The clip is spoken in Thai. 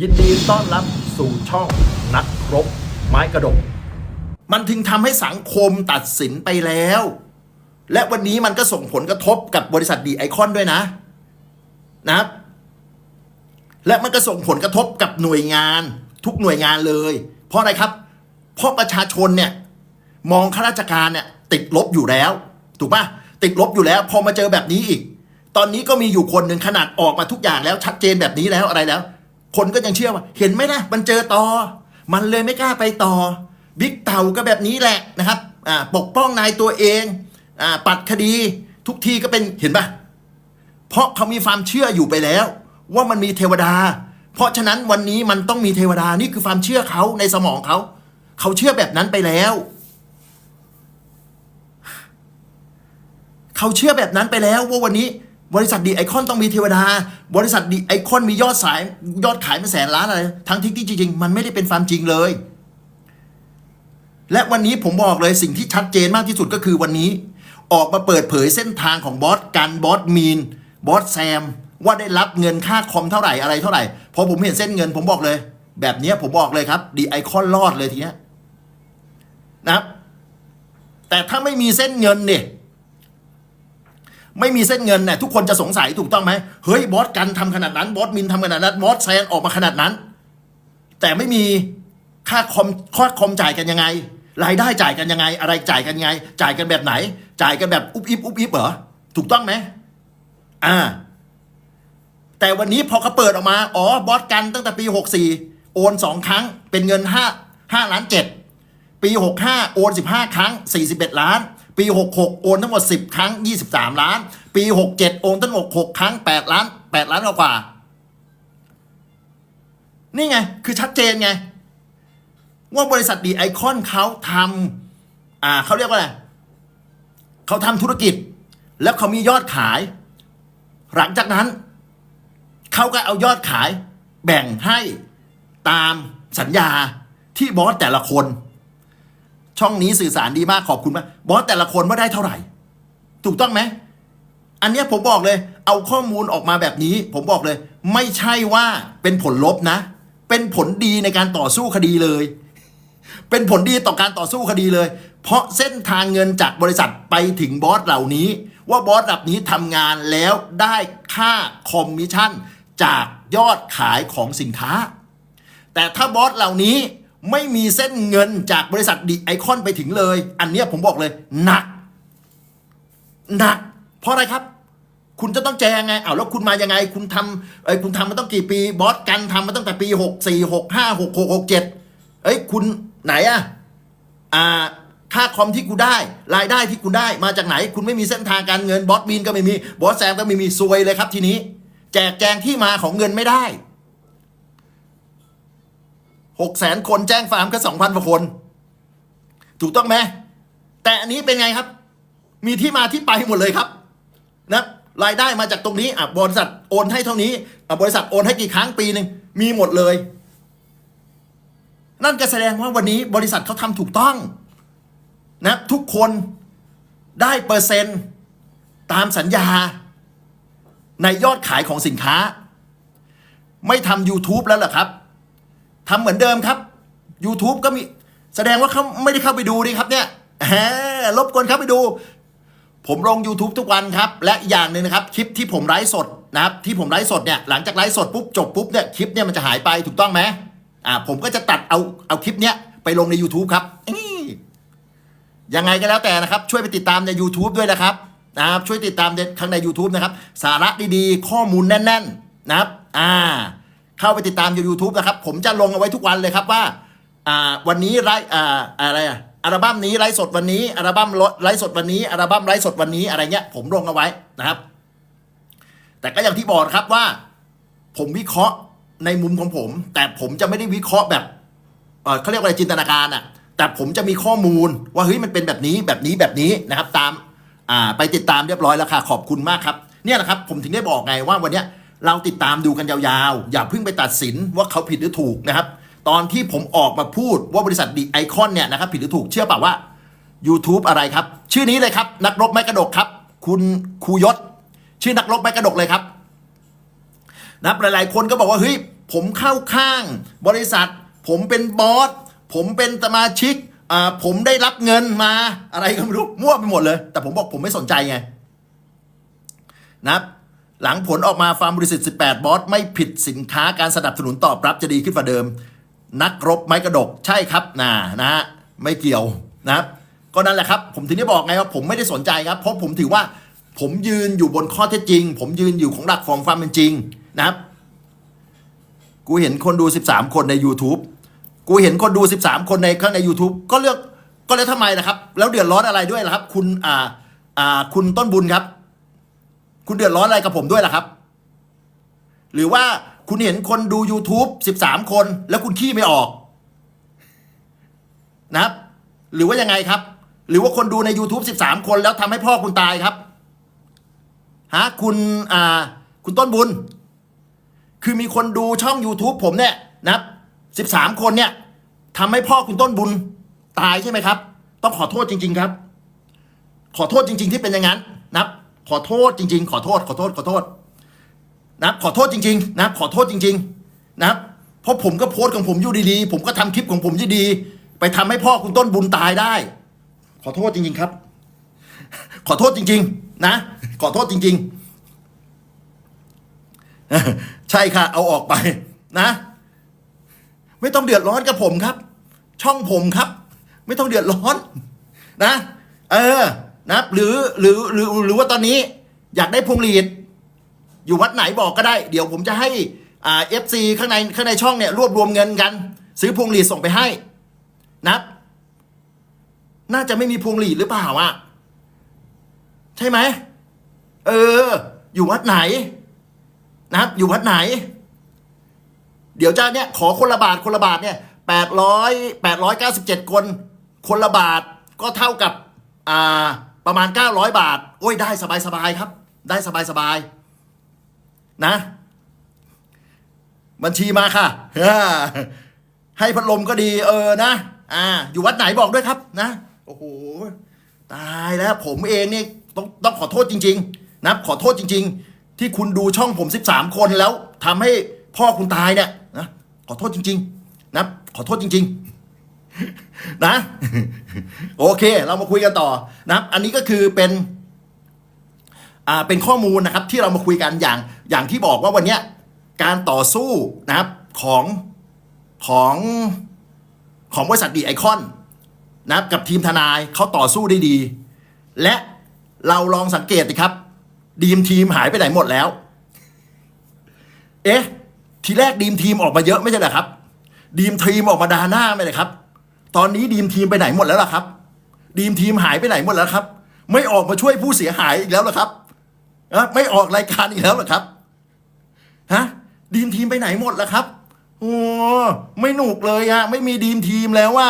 ยินดีต้อนรับสู่ช่องนักรบไม้กระดก มันถึงทำให้สังคมตัดสินไปแล้ว และวันนี้มันก็ส่งผลกระทบกับบริษัทดีไอคอนด้วยนะ นะครับ และมันก็ส่งผลกระทบกับหน่วยงาน ทุกหน่วยงานเลย เพราะอะไรครับ เพราะประชาชนเนี่ย มองข้าราชการเนี่ย ติดลบอยู่แล้ว ถูกปะติดลบอยู่แล้ว พอมาเจอแบบนี้อีก ตอนนี้ก็มีอยู่คนหนึ่งขนาดออกมาทุกอย่างแล้วชัดเจนแบบนี้แล้วอะไรแล้ว คนก็ยังเชื่อว่า เห็นไหมนะมันเจอต่อ มันเลยไม่กล้าไปต่อบิ๊กเต่าก็แบบนี้แหละนะครับปกป้องนายตัวเองอปัดคดีทุกทีก็เป็นเห็นปะเพราะเขามีความเชื่ออยู่ไปแล้ว ว่ามันมีเทวดา เพราะฉะนั้นวันนี้มันต้องมีเทวดานี่คือความเชื่อเขาในสมองเขาเขาเชื่อแบบนั้นไปแล้วเขาเชื่อแบบนั้นไปแล้วว่าวันนี้ บริษัทดีไอคอนต้องมีเทวดา บริษัทดีไอคอนมียอดสายยอดขายเป็นแสนล้านอะไร ทั้งที่ที่จริงๆ มันไม่ได้เป็นความจริงเลย และวันนี้ผมบอกเลยสิ่งที่ชัดเจนมากที่สุดก็คือวันนี้ ออกมาเปิดเผยเส้นทางของบอสกันบอสมีนบอสแซมว่าได้รับเงินค่าคอมเท่าไหร่อะไรเท่าไหร่พอผมเห็นเส้นเงินผมบอกเลย แบบนี้ผมบอกเลยครับดีไอคอนรอดเลยทีเนี้ยนะครับ แต่ถ้าไม่มีเส้นเงินเนี่ย ไม่มีเส้นเงินเนี่ยทุกคนจะสงสัยถูกต้องไหมเฮ้ยบอสกันทำขนาดนั้นบอสมินทำขนาดนั้นบอสแซนออกมาขนาดนั้น แต่ไม่มีค่าคอมค่าคอมจ่ายกันยังไง รายได้จ่ายกันยังไง อะไรจ่ายกันยังไง จ่ายกันแบบไหน จ่ายกันแบบอุบอิบอุบอิบเหรอถูกต้องไหมอ่า แต่วันนี้พอเขาเปิดออกมาอ๋อบอสกันตั้งแต่ปี 64 โอนสองครั้งเป็นเงิน5 5ล้าน7ปี 65 โอน 15 ครั้ง 41 ล้าน ปี 66 โอนทั้งหมด 10 ครั้ง 23 ล้าน ปี 67 โอนทั้งหมด6ครั้ง 8 ล้าน 8 ล้านกว่า นี่ไง คือชัดเจนไง ว่าบริษัทดีไอคอนเขาทำอ่าเขาเรียกว่าอะไรเขาทำธุรกิจ แล้วเขามียอดขาย หลังจากนั้น เขาก็เอายอดขายแบ่งให้ตามสัญญาที่บอสแต่ละคน ช่องนี้สื่อสารดีมากขอบคุณมากบอสแต่ละคนว่าได้เท่าไหร่ ถูกต้องไหมอันนี้ผมบอกเลย เอาข้อมูลออกมาแบบนี้ ผมบอกเลย ไม่ใช่ว่าเป็นผลลบนะ เป็นผลดีในการต่อสู้คดีเลย เป็นผลดีต่อการต่อสู้คดีเลย เพราะเส้นทางเงินจากบริษัทไปถึงบอสเหล่านี้ ว่าบอสระดับนี้ทำงานแล้วได้ค่าคอมมิชชั่นจากยอดขายของสินค้า แต่ถ้าบอสเหล่านี้ ไม่มีเส้นเงินจากบริษัทดีไอคอนไปถึงเลย อันเนี้ยผมบอกเลยหนักหนัก เพราะอะไรครับ คุณจะต้องแจงไงเอ้าแล้วคุณมายังไง คุณทำเอ้คุณทำมาต้องกี่ปีบอสกันทำมาตั้งแต่ปีหกสี่หกห้าหกหกหกเจ็ดเอ้ยคุณไหนอะอ่าค่าคอมที่กูได้ รายได้ที่คุณได้มาจากไหน คุณไม่มีเส้นทางการเงินบอสบีนก็ไม่มีบอสแซมก็ไม่มีซวยเลยครับทีนี้ แจกแจงที่มาของเงินไม่ได้ หกแสนคนแจ้งฟาร์มแค่สองพันกว่าคน ถูกต้องไหมแต่อันนี้เป็นไงครับ มีที่มาที่ไปหมดเลยครับนะรายได้มาจากตรงนี้อะบริษัทโอนให้เท่านี้อะบริษัทโอนให้กี่ครั้งปีหนึ่งมีหมดเลย นั่นก็แสดงว่าวันนี้บริษัทเขาทำถูกต้องนะทุกคนได้เปอร์เซ็นต์ตามสัญญา ในยอดขายของสินค้า ไม่ทำ YouTube แล้วเหรอครับ ทำเหมือนเดิมครับ YouTube ก็มี แสดงว่าเขาไม่ได้เข้าไปดูนี่ครับเนี่ยแหมรบกวนเข้าไปดู ผมลง YouTube ทุกวันครับ และอย่างหนึ่งนะครับ คลิปที่ผมไลฟ์สดนะครับที่ผมไลฟ์สดเนี่ยหลังจากไลฟ์สดปุ๊บจบปุ๊บเนี่ยคลิปเนี่ยมันจะหายไปถูกต้องไหมอ่าผมก็จะตัดเอาเอาคลิปเนี้ยไปลงใน YouTube ครับนี่ยังไงก็แล้วแต่นะครับ ช่วยไปติดตามใน YouTube ด้วยนะครับนะครับช่วยติดตามในข้างใน YouTube นะครับ สาระดีๆ ข้อมูลแน่น ๆ นะครับ อ่า เข้าไปติดตามใน YouTube นะครับ ผมจะลงเอาไว้ทุกวันเลยครับว่าวันนี้ไลฟ์อะไรอะอัลบั้มนี้ไลฟ์สดวันนี้อัลบั้มไลฟ์สดวันนี้อัลบั้มไลฟ์สดวันนี้อะไรเงี้ยผมลงเอาไว้นะครับ แต่ก็อย่างที่บอกครับว่า ผมวิเคราะห์ในมุมของผม แต่ผมจะไม่ได้วิเคราะห์แบบเขาเรียกว่าอะไรจินตนาการอะแต่ผมจะมีข้อมูลว่าเฮ้ยมันเป็นแบบนี้แบบนี้แบบนี้นะครับ ตามไปติดตามเรียบร้อยแล้วค่ะขอบคุณมากครับเนี่ยแหละครับ ผมถึงได้บอกไงว่าวันเนี้ย เราติดตามดูกันยาวๆ อย่าเพิ่งไปตัดสินว่าเขาผิดหรือถูกนะครับ ตอนที่ผมออกมาพูดว่าบริษัทดีไอคอนเนี่ยนะครับผิดหรือถูกเชื่อเปล่าว่า YouTube อะไรครับ ชื่อนี้เลยครับ นักรบไม้กระดกครับ คุณครูยศ ชื่อนักรบไม้กระดกเลยครับนะหลายๆคนก็บอกว่าเฮ้ยผมเข้าข้างบริษัท ผมเป็นบอสผมเป็นสมาชิกอ่าผมได้รับเงินมาอะไรก็ไม่รู้มั่วไปหมดเลย แต่ผมบอกผมไม่สนใจไงนะ หลังผลออกมาฟาร์มบริษัท18 บอส ไม่ผิดสินค้าการสนับสนุนตอบรับจะดีขึ้นกว่าเดิม นักรบไม้กระดกใช่ครับนะนะฮะไม่เกี่ยวนะครับก็นั่นแหละครับ ผมถึงได้บอกไงว่าผมไม่ได้สนใจครับ เพราะผมถือว่าผมยืนอยู่บนข้อเท็จจริง ผมยืนอยู่ของหลักของความเป็นจริงนะครับ กูเห็นคนดู 13 คนใน YouTube กูเห็นคนดู 13 คนในข้างใน YouTube ก็เลือกก็แล้วทำไมล่ะครับ แล้วเดือดร้อนอะไรด้วยล่ะครับ คุณอ่าอ่าคุณต้นบุญครับ คุณเดือดร้อนอะไรกับผมด้วยล่ะครับ หรือว่าคุณเห็นคนดู YouTube 13 คน แล้วคุณขี้ไม่ออก นะครับ หรือว่ายังไงครับ หรือว่าคนดูใน YouTube 13 คนแล้วทำให้พ่อคุณตายครับฮะคุณอ่าคุณต้นบุญ คือมีคนดูช่อง YouTube ผมเนี่ยนะครับ 13 คนเนี่ยทำให้พ่อคุณต้นบุญตายใช่ไหมครับ ต้องขอโทษจริง ๆ ครับ ขอโทษจริง ๆ ที่เป็นอย่างนั้น ขอโทษจริง ๆ ขอโทษ ขอโทษ ขอโทษนะครับขอโทษจริง ๆ นะครับขอโทษจริง ๆ นะครับเพราะผมก็โพสต์ของผมอยู่ดีๆ ผมก็ทำคลิปของผมดีๆไปทำให้พ่อคุณต้นบุญตายได้ ขอโทษจริง ๆ ครับ ขอโทษจริง ๆ นะ ขอโทษจริง ๆ ใช่ค่ะ เอาออกไปนะ ไม่ต้องเดือดร้อนกับผมครับ ช่องผมครับ ไม่ต้องเดือดร้อน นะ เออ นะหรือหรือหรือหรือว่าตอนนี้อยากได้พวงหลีด อยู่วัดไหนบอกก็ได้ เดี๋ยวผมจะให้อ่าเอฟซีข้างในข้างในช่องเนี่ยรวบรวมเงินกัน ซื้อพวงหลีดส่งไปให้นะน่าจะไม่มีพวงหลีดหรือเปล่าอะใช่ไหมเออ อยู่วัดไหน นะครับ อยู่วัดไหน เดี๋ยวจะเนี่ยขอคนละบาทคนละบาทเนี่ยแปดร้อยแปดร้อยเก้าสิบเจ็ดคน คนละบาทก็เท่ากับอ่า ประมาณเก้าร้อยบาท โอ้ยได้สบายสบายๆครับ ได้สบายสบายๆนะ บัญชีมาค่ะ ให้พัดลมก็ดีเออนะ อ่า อยู่วัดไหนบอกด้วยครับนะ โอ้โห ตายแล้ว ผมเองเนี่ยต้องต้องขอโทษจริง ๆ นะขอโทษจริง ๆ ที่คุณดูช่องผม 13 คนแล้วทำให้พ่อคุณตายเนี่ยนะขอโทษจริง ๆ นะขอโทษจริง ๆ นะ โอเค เรามาคุยกันต่อนะครับ อันนี้ก็คือเป็นอ่าเป็นข้อมูลนะครับที่เรามาคุยกันอย่างอย่างที่บอกว่าวันเนี้ยการต่อสู้นะครับของของของบริษัทดีไอคอนนะครับกับทีมทนายเขาต่อสู้ได้ดี และเราลองสังเกตสิครับดีมทีมหายไปไหนหมดแล้ว เอ๊ะ ทีแรกดีมทีมออกมาเยอะไม่ใช่เหรอครับ ดีมทีมออกมาดาหน้าไม่เลยครับ ตอนนี้ดีมทีมไปไหนหมดแล้วล่ะครับ ดีมทีมหายไปไหนหมดแล้วครับ ไม่ออกมาช่วยผู้เสียหายอีกแล้วเหรอครับอะไม่ออกรายการอีกแล้วเหรอครับฮะดีมทีมไปไหนหมดแล้วครับโอ้ไม่หนุกเลยฮะไม่มีดีมทีมแล้วว่า